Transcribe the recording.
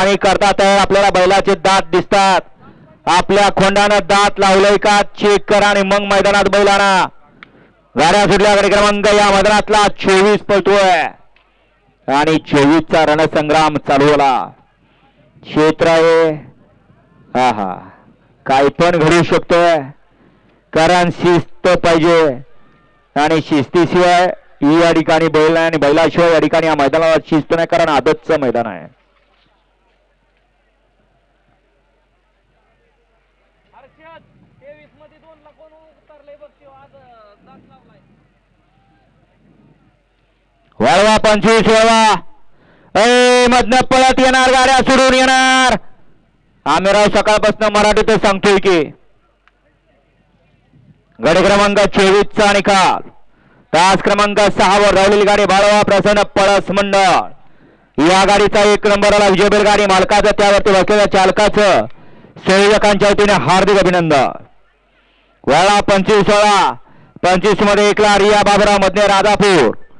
आणि करतात आहे आपल्याला बैलाचे दात दिसतात. आपल्या खोंडानं दात लावलंय का? चेक करा आणि मग मैदानात बैलाना. गाड्या सुटल्या गाडी क्रमांक या मैदानातला चोवीस पळतोय. आणि चोवीसचा रणसंग्राम चालू क्षेत्र आहे. हा हा काय पण घडू शकतोय. कारण शिस्त पाहिजे. आणि शिस्तीशिवाय ही या ठिकाणी बैल नाही आणि बैलाशिवाय या ठिकाणी या मैदानाला शिस्त नाही कारण आदतचं मैदान आहे. हर्षद तेवीसमध्ये दोन ला कोण उतरलंय बघ त्यो आज दात लावलाय. वळवा पंचवीस वळवा. ए मधनं पळत येणार गाड्या सोडून येणार. आमिराव सकाळपासून मराठीतच सांगतोय की गडी क्रमांक चोवीसचा निकाल. तास क्रमांक सहा वर राहिलेली गाडी बाळवा प्रसन्न पळस मंडळ. या गाडीचा एक नंबरला विजय गाडी मालकाचं त्यावरती बसलेल्या चालकाचं. संयोजकांच्या वतीने हार्दिक अभिनंदन. वेळा पंचवीस सोळा. पंचवीसमध्ये एकला रिया बाबराव मधने राजापूर.